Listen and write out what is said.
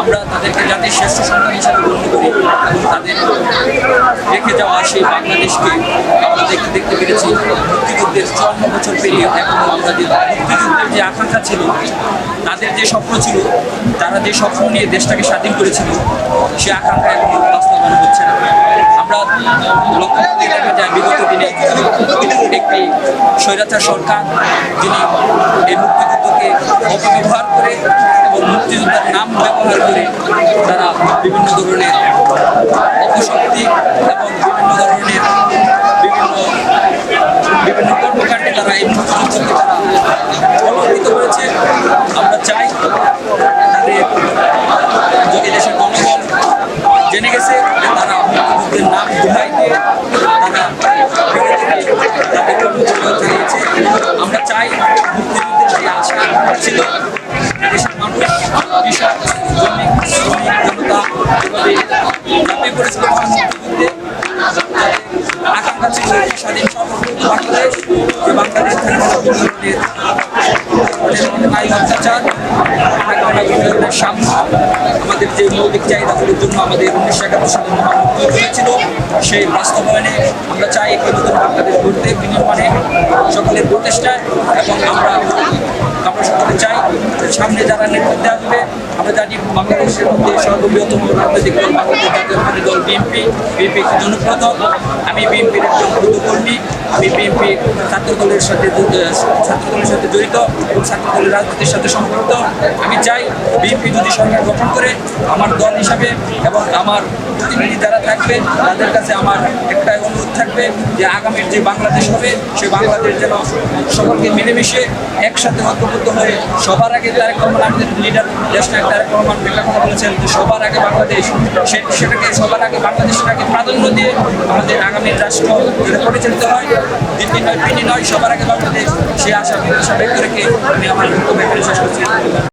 আমরা তাদেরকে জাতির শ্রেষ্ঠ সন্তান হিসাবে গণ্য করি এবং তাদের রেখে যাওয়া সেই বাংলাদেশকে আমরা দেখতে দেখতে পেরেছি। মুক্তিযুদ্ধের চুয়ান্ন বছর পেরিয়ে এখনও আমরা যে মুক্তিযুদ্ধের যে আকাঙ্ক্ষা ছিল, তাদের যে স্বপ্ন ছিল, তারা যে স্বপ্ন নিয়ে দেশটাকে স্বাধীন করেছিল, সে আকাঙ্ক্ষা এখন বাস্তবায়ন হচ্ছে না। আমরা লক্ষ্য একটি স্বৈরাচার সরকার, যিনি এই মুক্তিযুদ্ধকে অপব্যবহার করে এবং মুক্তিযুদ্ধের নাম ব্যবহার করে তারা বিভিন্ন ধরনের অপশক্তি এবং বিভিন্ন ধরনের বিভিন্ন বিভিন্ন কর্মকাণ্ডে তারা এই মুক্তিযুদ্ধকে তারা প্রভাবিত করেছে আমরা চাই তাদের যদি দেশের জনগণ জেনে গেছে যে তারা মুক্তিযুদ্ধের নাম দোহাই দিয়ে তারা ফিরে থেকে তাদের কর্মযোগ্য চালিয়েছে আমরা চাই যে ছিল ছিল আমাদের যে মৌলিক চাহিদাগুলোর জন্য আমাদের উনিশশো একাত্তর সালে মহামুক্তি হয়েছিল সেই বাস্তবায়নে আমরা চাই একটি নতুন বাংলাদেশ গড়তে, বিনির্মাণে সকলের প্রচেষ্টায় এবং আমরা আমরা সকলে চাই সামনে যারা নেতৃত্বে আসবে, আমরা জানি বাংলাদেশের মধ্যে সর্ববৃহত্তম রাজনৈতিক দল বাংলাদেশ জাতীয়তাবাদী দল বিএনপি বিএনপি একটি জনপ্রিয় দল। আমি বিএনপির একজন কর্মী আমি বিএনপি ছাত্র দলের সাথে যু- ছাত্র দলের সাথে জড়িত এবং ছাত্র দলের রাজনীতির সাথে সম্পৃক্ত আমি চাই বিএনপি যদি সরকার গঠন করে আমার দল হিসাবে এবং আমার প্রতিনিধি যারা থাকবে, তাদের কাছে আমার একটাই অনুরোধ থাকবে যে আগামীর যে বাংলাদেশ হবে সে বাংলাদেশ যেন সকলকে মিলেমিশে একসাথে ঐক্যবদ্ধ হয়ে সবার আগে তারেক রহমান, আমাদের লিডার দেশনায়ক তারেক রহমান বেলা কথা বলেছেন যে সবার আগে বাংলাদেশ, সে- সেটাকে, সবার আগে বাংলাদেশটাকে প্রাধান্য দিয়ে আমাদের আগামী রাষ্ট্র পরিচালিত হয় দিন নয় দিন নয়, সবার আগে বাংলাদেশ, সে আশা ব্যক্ত রেখে আমি আমার বক্তব্য শেষ করছি।